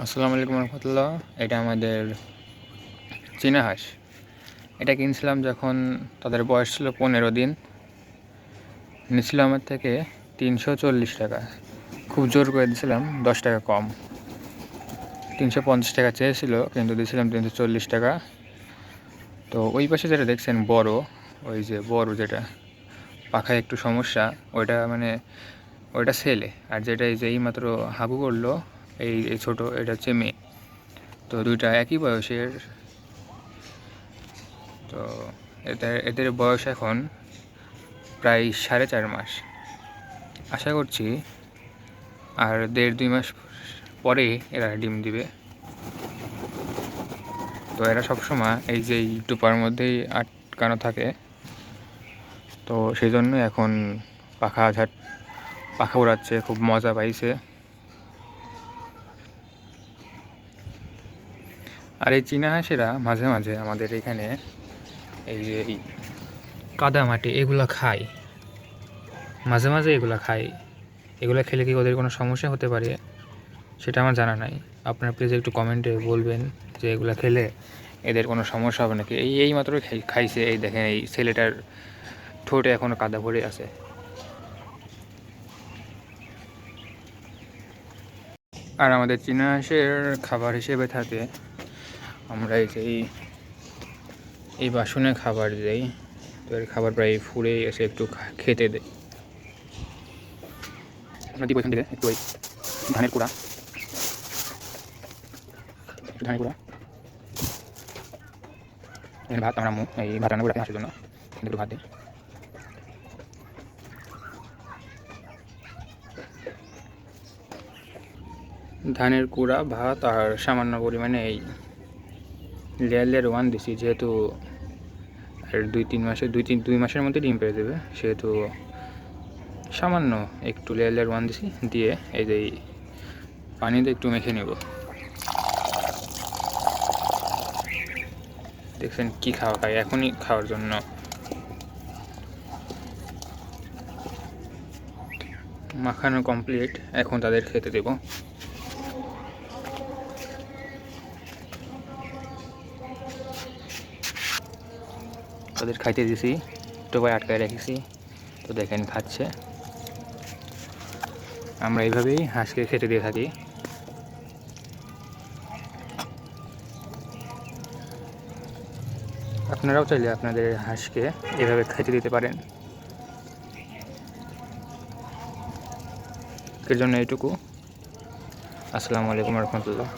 আসসালামু আলাইকুম রহমতুল্লাহ। এটা আমাদের চীনা হাঁস। এটা কিনছিলাম যখন তাদের বয়স ছিল পনেরো দিন। নিয়েছিল আমার থেকে তিনশো চল্লিশ টাকা। খুব জোর করে দিয়েছিলাম, দশ টাকা কম। তিনশো পঞ্চাশ টাকা চেয়েছিল, কিন্তু দিয়েছিলাম তিনশো চল্লিশ টাকা। তো ওই পাশে যেটা দেখছেন, বড়, ওই যে বড় যেটা, পাখায় একটু সমস্যা, ওইটা মানে ওইটা ছেলে। আর যেটা এই যে এইমাত্র হাগু করল এই এই ছোটো, এটা হচ্ছে মেয়ে। তো দুইটা একই বয়সের। তো এদের এদের বয়স এখন প্রায় সাড়ে চার মাস। আশা করছি আর দেড় দুই মাস পরে এরা ডিম দিবে। তো এরা সবসময় এই যে টুপার মধ্যেই আটকানো থাকে। তো সেই জন্য এখন পাখা ঝাট, পাখা উড়াচ্ছে, খুব মজা পাইছে। আর এই চীনা হাঁসেরা মাঝে মাঝে আমাদের এখানে এই যে এই কাদা মাটি এগুলো খায়। মাঝে মাঝে এগুলো খায়। এগুলো খেলে কি ওদের কোনো সমস্যা হতে পারে? সেটা আমার জানা নাই। আপনারা প্লিজ একটু কমেন্টে বলবেন যে এগুলো খেলে এদের কোনো সমস্যা হবে নাকি? এই এই মাত্র খাইছে। এই দেখেন, এই ছেলেটার ঠোঁটে এখনও কাদা ভরে আছে। আর আমাদের চীনা হাঁসের খাবার হিসেবে থাকে আমরা এই যে এই বাসনে খাবার দেই। তো এর খাবার প্রায় ফুরে এসে একটু খেতে দেয় দিব এখান থেকে একটু ওই ধানের কুড়া। ধানের কুড়া। ভাত আমরা এই ভাত রান্না করে রাখি হাঁসের জন্য। একটু ভাত দিই। ধানের কুড়া ভাত আর সামান্য পরিমাণে এই লেয়ার লেয়ার ওয়ান দিছি, যেহেতু আর দুই, তিন মাসে দুই, তিন, দুই মাসের মধ্যে ডিম পেয়ে দেবে। সেহেতু সামান্য একটু লেয়ার লেয়ার ওয়ান দিছি, দিয়ে এই যে পানিতে একটু মেখে নেব। দেখছেন কি খাওয়া খায়, এখনই খাওয়ার জন্য। মাখানো কমপ্লিট এখন তাদের খেতে দেবো। তাদের খাইতে দিছি টোপায় আটকায় রেখেছি। তো দেখেন খাচ্ছে। আমরা এইভাবেই হাঁসকে খেতে দিয়ে থাকি। আপনারাও চাইলে আপনাদের হাঁসকে এভাবে খেতে দিতে পারেন। এর জন্য এইটুকু। আসসালামু আলাইকুম রহমতুল্লাহ।